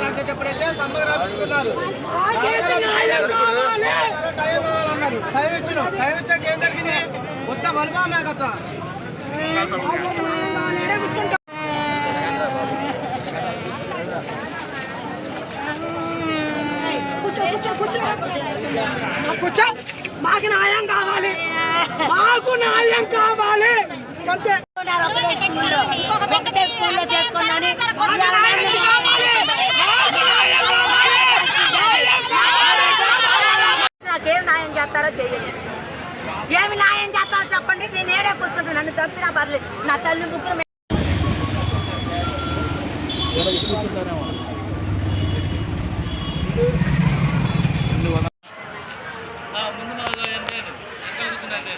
రాసేటప్పుడైతే సమ్మగా రాపించుకున్నారు. టైం ఇవ్వాలన్నారు టైం ఇచ్చిన టైం కూర్చో. మాకు న్యాయం కావాలి. మాకు న్యాయం కావాలి. అంతే. చేసుకున్నాను నాకేం న్యాయం చేస్తారో చెయ్యండి ఏమి న్యాయం చేస్తారో చెప్పండి. నేను ఏడే కూర్చుంటాను. నన్ను నా పర్లేదు. నా తల్లి ముగ్గురు ఎక్కడ కూర్చున్నది